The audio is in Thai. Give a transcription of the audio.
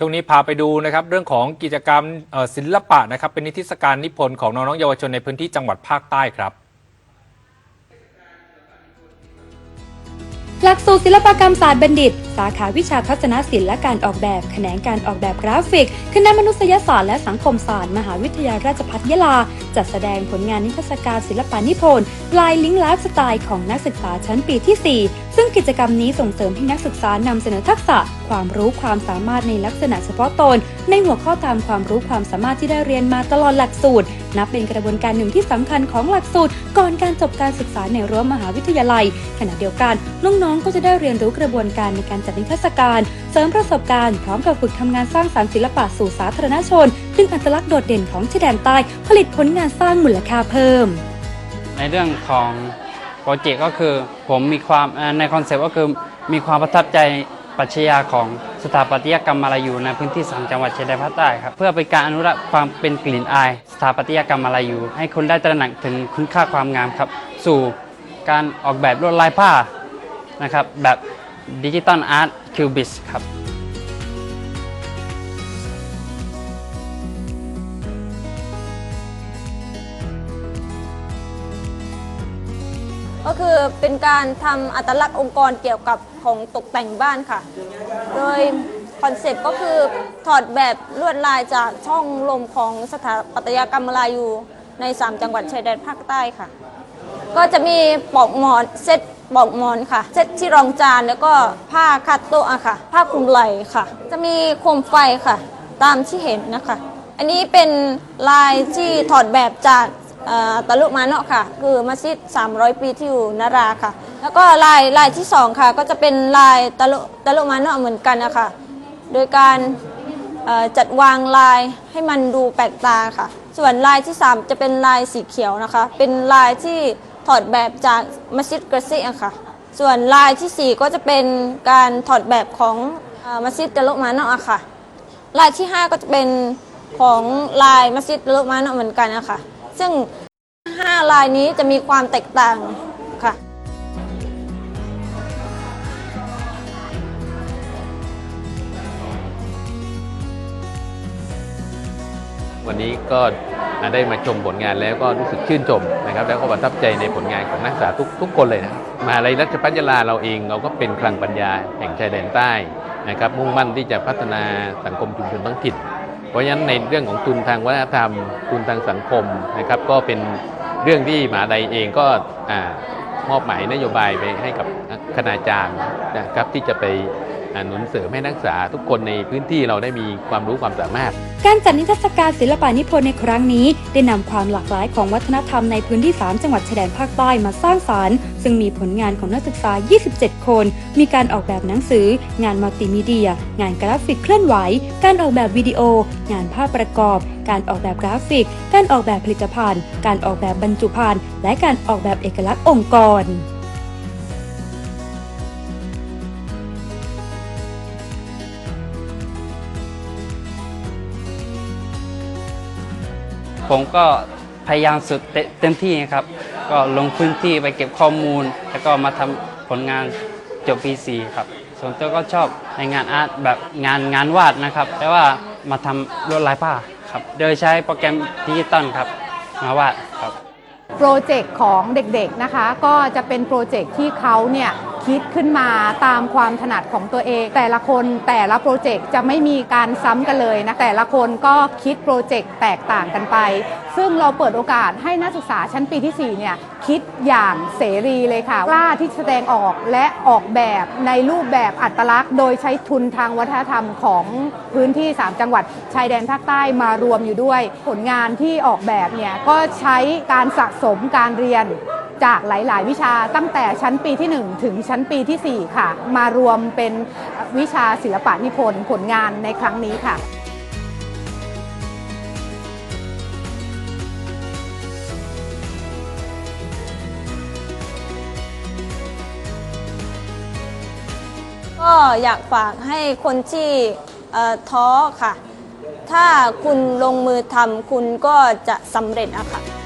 ช่วงนี้พาไปดูนะครับเรื่องของกิจกรรมศิลปะนะครับเป็นนิทรรศการนิพนธ์ของน้องๆเยาวชนในพื้นที่จังหวัดภาคใต้ครับ หลักสูตรศิลปกรรมศาสตร์บัณฑิต สาขาวิชาทัศนศิลป์และการออกแบบ แขนงการออกแบบกราฟิก คณะมนุษยศาสตร์และสังคมศาสตร์ มหาวิทยาลัยราชภัฏยะลา จัดแสดงผลงานนิทรรศการศิลปะนิพนธ์ลายลิงก์ไลฟ์สไตล์ของนักศึกษาชั้นปีที่ 4 ซึ่งกิจกรรมนี้ส่งเสริมให้นักศึกษานำเสนอทักษะ ความรู้ความสามารถในลักษณะเฉพาะตน ในหัวข้อตามความรู้ความสามารถที่ได้เรียนมาตลอดหลักสูตรนับเป็นกระบวนการหนึ่งที่สำคัญของหลักสูตร ก่อนการจบการศึกษาในรั้วมหาวิทยาลัย ขณะเดียวกันน้องๆก็จะได้เรียนรู้กระบวนการในการจัดนิทรรศการ เสริมประสบการณ์พร้อมกับฝึกทำงานสร้างสรรค์ศิลปะสู่สาธารณชนซึ่งอัตลักษณ์โดดเด่นของชายแดนใต้ผลิตผลงานสร้างมูลค่าเพิ่ม ในเรื่องของโปรเจกต์ก็คือผมมีความในคอนเซปต์ก็คือมีความประทับใจ ปรัชญาของสถาปัตยกรรมมาลายูในพื้นที่สามจังหวัดชายแดนภาคใต้ครับเพื่อเป็นการอนุรักษ์ความเป็นกลิ่นอาย สถาปัตยกรรมมาลายู ให้คนได้ตระหนักถึงคุณค่าความงามครับ สู่การออกแบบลวดลายผ้านะครับแบบดิจิตอลอาร์ตคิวบิสครับ ก็คือเป็นการทำอัตลักษณ์องค์กรเกี่ยวกับของตกแต่งบ้านค่ะ โดยคอนเซ็ปต์ก็คือถอดแบบลวดลายจากช่องลมของสถาปัตยกรรมมาลายูใน 3 จังหวัดชายแดนภาคใต้ค่ะ ก็จะมีปลอกหมอนเซตปลอกหมอนค่ะ เซตที่รองจานแล้วก็ผ้าคาดโต๊ะค่ะ ผ้าคลุมไหล่ค่ะ จะมีโคมไฟค่ะ ตามที่เห็นนะคะ อันนี้เป็นลายที่ถอดแบบจาก ตะลุมาเนาะค่ะ คือมัสยิด300 ปีที่อยู่นาราค่ะ แล้วก็ลายลายที่สองค่ะ ก็จะเป็นลายตะลุตะลุมาเนาะเหมือนกันนะคะโดยการจัดวางลายให้มันดูแปลกตาค่ะ ส่วนลายที่ 3 จะเป็นลายสีเขียวนะคะ เป็นลายที่ถอดแบบจากมัสยิดกระซิอะค่ะ ส่วนลายทีสี่ 4 ก็จะเป็นการถอดแบบของอมัสยิดตะลุมาเนาะอะค่ะ ลายที่ 5 ก็จะเป็นของลายมัสยิดตะลุมาเนาะเหมือนกันนะคะ ซึ่ง 5 ลายนี้จะมีความแตกต่างค่ะ วันนี้ก็ได้มาชมผลงานแล้วก็รู้สึกชื่นชมนะครับ แล้วก็ประทับใจในผลงานของนักศึกษาทุกทุกคนเลยนะมหาลัยรัชพัฒยาลาเราเองเราก็เป็นคลังปัญญาแห่งชายแดนใต้นะครับมุ่งมั่นที่จะพัฒนาสังคมชุมชนท้องถิ่น เพราะฉะนั้นในเรื่องของทุนทางวัฒนธรรม ทุนทางสังคมนะครับก็เป็นเรื่องที่มหาลัยเองก็อมอบหมายนโยบายไปให้กับคณาจารย์นะครับที่จะไป หนุนเสริมให้นักศึกษาทุกคนในพื้นที่เราได้มีความรู้ความสามารถ การจัดนิทรรศการศิลปะนิพนธ์ในครั้งนี้ ได้นำความหลากหลายของวัฒนธรรมในพื้นที่ 3 จังหวัดชายแดนภาคใต้มาสร้างสารรค์ ซึ่งมีผลงานของนักศึกษา 27 คน มีการออกแบบหนังสือ งานมัลติมีเดีย งานกราฟิกเคลื่อนไหว การออกแบบวิดีโอ งานภาพประกอบ การออกแบบกราฟิก การออกแบบผลิตภัณฑ์ การออกแบบบรรจุภัณฑ์ และการออกแบบเอกลักษณ์องค์กร ผมก็พยายามสุดเต็มที่ครับ ก็ลงพื้นที่ไปเก็บข้อมูล แล้วก็มาทำผลงานจบปี4ครับ ส่วนตัวก็ชอบในงานอาร์ตแบบงานงานวาดนะครับ แต่ว่ามาทำลวดลายผ้าครับ โดยใช้โปรแกรมดิจิตอลครับ มาวาดครับ โปรเจกต์ของเด็กๆนะคะ ก็จะเป็นโปรเจกต์ที่เขาเนี่ย คิดขึ้นมาตามความถนัดของตัวเอง แต่ละคนแต่ละโปรเจกต์จะไม่มีการซ้ำกันเลยนะแต่ละคนก็คิดโปรเจกต์แตกต่างกันไป ซึ่งเราเปิดโอกาสให้นักศึกษาชั้นปีที่4เนี่ยคิดอย่างเสรีเลยค่ะกล้าที่แสดงออกและออกแบบในรูปแบบอัตลักษณ์ โดยใช้ทุนทางวัฒนธรรมของพื้นที่ 3 จังหวัดชายแดนภาคใต้มารวมอยู่ด้วย ผลงานที่ออกแบบเนี่ยก็ใช้การสะสมการเรียน จากหลาย ๆ วิชาตั้งแต่ชั้นปีที่ 1 ถึงชั้นปีทีสี่ 4 ค่ะ มารวมเป็นวิชาศิลปะนิพนธ์ผลงานในครั้งนี้ค่ะก็อยากฝากให้คนที่ท้อค่ะ ถ้าคุณลงมือทำคุณก็จะสำเร็จอะค่ะ